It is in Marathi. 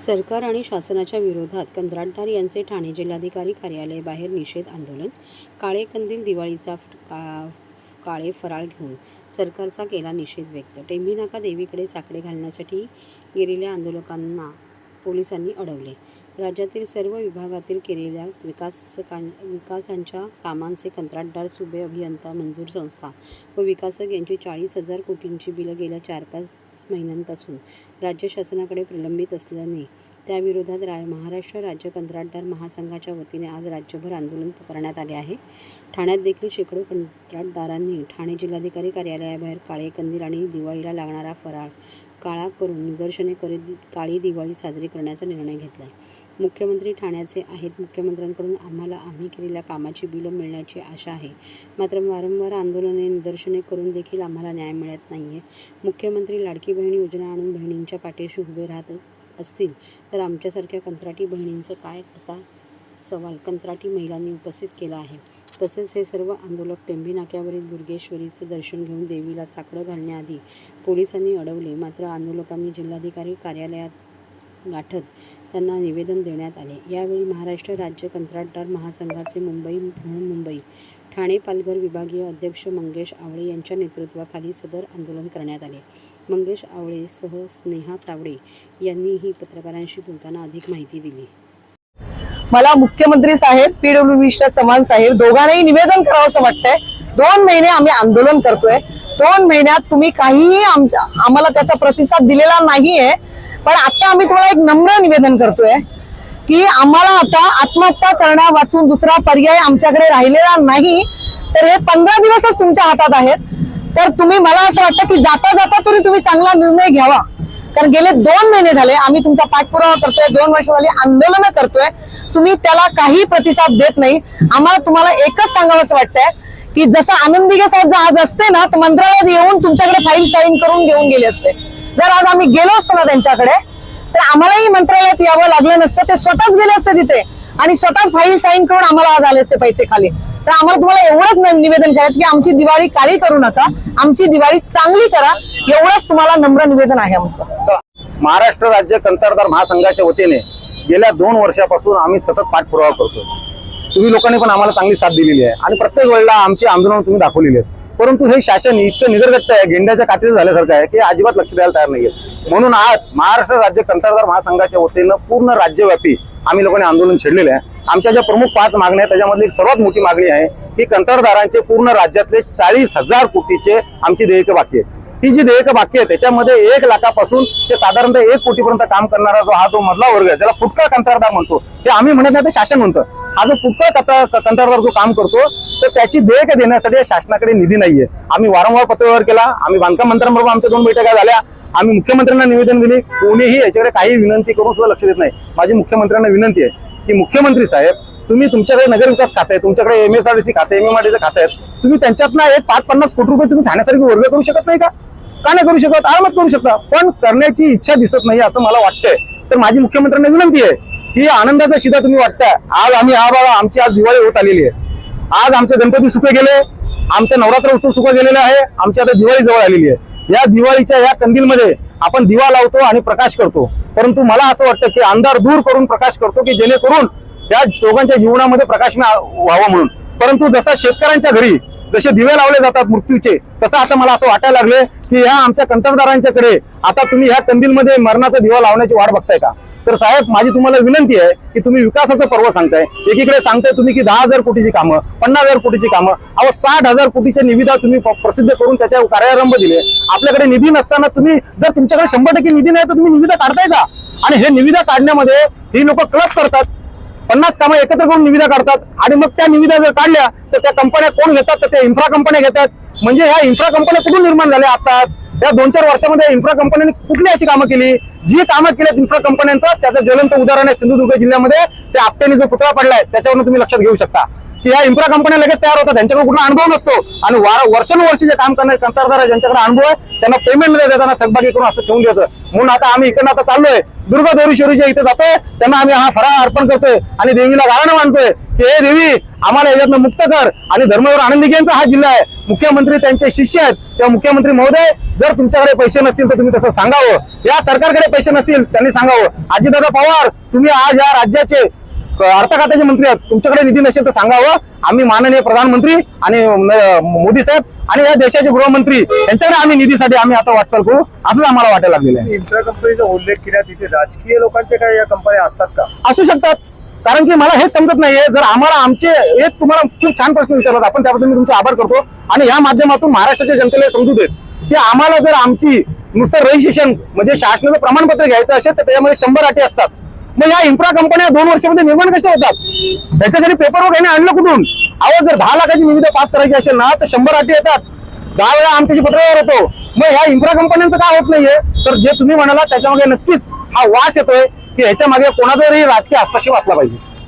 सरकार आणि शासनाच्या विरोधात कंत्राटदार यांचे ठाणे जिल्हाधिकारी कार्यालयाबाहेर निषेध आंदोलन काळे कंदील दिवाळीचा का काळे फराळ घेऊन सरकारचा केला निषेध व्यक्त. टेंभीनाका देवीकडे साकडे घालण्यासाठी गेलेल्या आंदोलकांना पोलिसांनी अडवले. राज्यातील सर्व विभागातील केलेल्या विकासकां विकासांच्या कामांचे कंत्राटदार सुबे अभियंता मंजूर संस्था व विकासक यांची चाळीस हजार कोटींची बिलं गेल्या चार पाच महिन्यांपासून राज्य शासनाकडे प्रलंबित असल्याने त्याविरोधात रा महाराष्ट्र राज्य कंत्राटदार महासंघाच्या वतीने आज राज्यभर आंदोलन करण्यात आले आहे. ठाण्यात देखील शेकडो कंत्राटदारांनी ठाणे जिल्हाधिकारी कार्यालयाबाहेर काळे कंदील आणि दिवाळीला लागणारा फराळ काळा करून निदर्शने करीत काळी दिवाळी साजरी करण्याचा निर्णय घेतला. आहे मुख्यमंत्री ठाण्याचे आहेत. मुख्यमंत्र्यांकडून आम्हाला आम्ही केलेल्या कामाची बिलं मिळण्याची आशा आहे. मात्र वारंवार आंदोलने निदर्शने करून देखील आम्हाला न्याय मिळत नाही आहे मुख्यमंत्री लाडकी बहीण योजना आणून बहिणींच्या पाठीशी उभे राहत असतील तर आमच्यासारख्या कंत्राटी बहिणींचं काय असा सवाल कंत्राटी महिलांनी उपस्थित केला आहे? तसेच हे सर्व आंदोलक टेंभी नाक्यावरील दुर्गेश्वरीचं दर्शन घेऊन देवीला साकडं घालण्याआधी पोलिसांनी अडवले. मात्र आंदोलकांनी जिल्हाधिकारी कार्यालयात गाठत त्यांना निवेदन देण्यात आले. यावेळी महाराष्ट्र राज्य कंत्राटदार महासंघाचे मुंबई मुंबई ठाणे पालघर विभागीय अध्यक्ष मंगेश आवळे यांच्या नेतृत्वाखाली सदर आंदोलन करण्यात आले. मंगेश आवळेसह स्नेहा तावडे यांनीही पत्रकारांशी बोलताना अधिक माहिती दिली. मला मुख्यमंत्री साहेब पीडब्ल्यू मिश्रा चव्हाण साहेब दोघांनाही निवेदन करावं असं वाटतंय. दोन महिने आम्ही आंदोलन करतोय. दोन महिन्यात तुम्ही काहीही आमच्या आम्हाला त्याचा प्रतिसाद दिलेला नाहीये. पण आता आम्ही तुम्हाला एक नम्र निवेदन करतोय की आम्हाला आता आत्महत्या करण्या वाचून दुसरा पर्याय आमच्याकडे राहिलेला नाही. तर हे पंधरा दिवसच तुमच्या हातात आहेत. तर तुम्ही मला असं वाटतं की जाता जाता तरी तुम्ही चांगला निर्णय घ्यावा. कारण गेले दोन महिने झाले आम्ही तुमचा पाठपुरावा करतोय दोन वर्ष झाली आंदोलन करतोय. तुम्ही त्याला काही प्रतिसाद देत नाही. आम्हाला तुम्हाला एकच सांगावं असं वाटतंय की जसं आनंदीगे साहेब जर आज असते ना तर मंत्रालयात येऊन तुमच्याकडे फाईल साईन करून घेऊन गेले असते. जर आज आम्ही गेलो असतो ना त्यांच्याकडे तर आम्हालाही मंत्रालयात यावं लागलं नसतं. ते स्वतःच गेले असते तिथे. आणि स्वतःच फाईल साईन करून आम्हाला आज आले असते पैसे खाली. तर आम्हाला तुम्हाला एवढंच निवेदन करायचं की आमची दिवाळी काळी करू नका. आमची दिवाळी चांगली करा. एवढंच तुम्हाला नम्र निवेदन आहे आमचं. महाराष्ट्र राज्य कंत्राटदार महासंघाच्या वतीने गेल्या दोन वर्षापासून आम्ही सतत पाठपुरावा करतो तुम्ही लोकांनी पण आम्हाला चांगली साथ दिलेली आहे. आणि प्रत्येक वेळेला आमची आंदोलन तुम्ही दाखवलेली आहेत. परंतु हे शासन इतकं निगरगट्ट आहे गेंड्याच्या काठीचं झाल्यासारखं आहे की अजिबात लक्ष द्यायला तयार नाहीये. म्हणून आज महाराष्ट्र राज्य कंत्राटदार महासंघाच्या वतीनं पूर्ण राज्यव्यापी आम्ही लोकांनी आंदोलन छेडलेलं आहे. आमच्या ज्या प्रमुख पाच मागण्या आहेत त्याच्यामधली एक सर्वात मोठी मागणी आहे की कंत्राटदारांचे पूर्ण राज्यातले चाळीस हजार कोटीचे आमची देयकं बाकी आहेत. ही जी देयक बाकी आहे त्याच्यामध्ये एक लाखापासून ते साधारणतः एक कोटीपर्यंत काम करणारा जो हा जो मधला वर्ग आहे ज्याला फुटका कंत्राटदार म्हणतो ते आम्ही म्हणत नाही ते शासन म्हणतं. हा जो फुटका कंत्राटदार जो काम करतो तर त्याची देयक देण्यासाठी शासनाकडे निधी नाहीये. आम्ही वारंवार पत्रव्यवहार केला आम्ही बांधकाम मंत्र्यांबरोबर आमच्या दोन बैठका झाल्या आम्ही मुख्यमंत्र्यांना निवेदन दिली कोणीही याच्याकडे काही विनंती करून सुद्धा लक्ष देत नाही. माझी मुख्यमंत्र्यांना विनंती आहे की मुख्यमंत्री साहेब तुम्ही तुमच्याकडे नगरविकास खाते तुमच्याकडे एम एस आहे डी सी खाते डी खाते आहेत तुम्ही त्यांच्यातनं एक पाच पन्नास कोटी रुपये तुम्ही ठाण्यासारखी वर्ग करू शकत नाही का? का नाही करू शकत? आरामात करू शकता. पण करण्याची इच्छा दिसत नाही असं मला वाटतंय. तर माझी मुख्यमंत्र्यांना विनंती आहे की आनंदाचा शिदा तुम्ही वाटताय. आज आम्ही हा बाबा आमची आज दिवाळी होत आलेली आहे. आज आमचे गणपती सुखे गेले. आमचा नवरात्र उत्सव सुख गेलेला आहे. आमची आता दिवाळी जवळ आलेली आहे. या दिवाळीच्या या कंदीलमध्ये आपण दिवा लावतो आणि प्रकाश करतो. परंतु मला असं वाटतं की अंधार दूर करून प्रकाश करतो की जेणेकरून त्या दोघांच्या जीवनामध्ये प्रकाश व्हावा म्हणून. परंतु जसा शेतकऱ्यांच्या घरी जसे दिवे लावले जातात मृत्यूचे तसं आता मला असं वाटायला लागले की ह्या आमच्या कंत्राटदारांच्याकडे आता तुम्ही ह्या कंदीलमध्ये मरणाचा दिवा लावण्याची वाट बघताय का? तर साहेब माझी तुम्हाला विनंती आहे की तुम्ही विकासाचं पर्व सांगताय. एकीकडे सांगताय तुम्ही की दहा हजार कोटीची कामं पन्नास हजार कोटीची कामं अहो साठ हजार कोटीच्या निविदा तुम्ही प्रसिद्ध करून त्याच्या कार्यारंभ दिले. आपल्याकडे निधी नसताना तुम्ही जर तुमच्याकडे शंभर टक्के निधी नाही तर तुम्ही निविदा काढताय का? आणि हे निविदा काढण्यामध्ये ही लोक क्लब करतात. पन्नास कामं एकत्र करून निविदा काढतात आणि मग त्या निविदा जर काढल्या तर त्या कंपन्या कोण घेतात? तर त्या इन्फ्रा कंपन्या घेतात. म्हणजे ह्या इन्फ्रा कंपन्या कुठून निर्माण झाल्या आता? या दोन चार वर्षामध्ये इन्फ्रा कंपन्यांनी कुठली अशी कामं केली? जी कामं केल्यात इन्फ्रा कंपन्यांचं त्याचं ज्वलंत उदाहरण आहे सिंधुदुर्ग जिल्ह्यामध्ये. त्या आपट्याने जो पुतळा पडलाय त्याच्यावरून तुम्ही लक्षात घेऊ शकता. की ह्या कंपन्या लगेच तयार होतात. त्यांच्याकडे कुठला अनुभव नसतो. आणि वर्षानुवर्षी जे काम करणारे कंत्राटदार ज्यांच्याकडे अनुभव आहे त्यांना पेमेंट नाही देताना थकबाकी करून असं ठेवून द्यायचं म्हणून आता आम्ही इकडनं आता चाललोय. दुर्गा दोरीश्वरीच्या इथे जातोय त्यांना आम्ही हा फराळ अर्पण करतोय. आणि देवीला गाणं मानतोय की हे देवी आम्हाला याच्यातनं मुक्त कर आणि धर्मवर आनंदी यांचा हा जिल्हा आहे. मुख्यमंत्री त्यांचे शिष्य आहेत. तेव्हा मुख्यमंत्री महोदय जर तुमच्याकडे पैसे नसतील तर तुम्ही तसं सांगावं. या सरकारकडे पैसे नसतील त्यांनी सांगावं. अजितदादा पवार तुम्ही आज या राज्याचे अर्थ खात्याचे मंत्री आहेत. तुमच्याकडे निधी नसेल तर सांगावं. आम्ही माननीय प्रधानमंत्री आणि मोदी साहेब आणि या देशाचे गृहमंत्री यांच्याकडे आम्ही निधीसाठी आम्ही आता वाटचाल करू. असंच आम्हाला वाटायला लागलेलं आहे. इंट्रा कंपनीचा उल्लेख केला तिथे. राजकीय लोकांचे काय या कंपन्या असतात का? असू शकतात. कारण की मला हेच समजत नाहीये. जर आम्हाला आमचे एक तुम्हाला खूप छान प्रश्न विचारला आपण त्याबद्दल मी तुमचे आभार करतो. आणि या माध्यमातून महाराष्ट्राच्या जनतेला समजू देत की आम्हाला जर आमची नुसतं रजिस्ट्रेशन म्हणजे शासनाचं प्रमाणपत्र घ्यायचं असेल तर त्याच्यामध्ये शंभर अटी असतात. मग या इन्फ्रा कंपन्या दोन वर्षामध्ये निर्माण कशा होतात? त्याच्यासाठी पेपर वगैरे आणलं कुठून? अहो जर दहा लाखाची निविदा पास करायची असेल ना तर शंभर अटी येतात. दहा वेळा आमच्याशी पत्रव्यवहार होतो. मग ह्या इन्फ्रा कंपन्यांचं काय होत नाहीये? तर जे तुम्ही म्हणाला त्याच्यामागे नक्कीच हा वास येतोय की ह्याच्या मागे कोणाचा राजकीय हस्तक्षेप असला पाहिजे.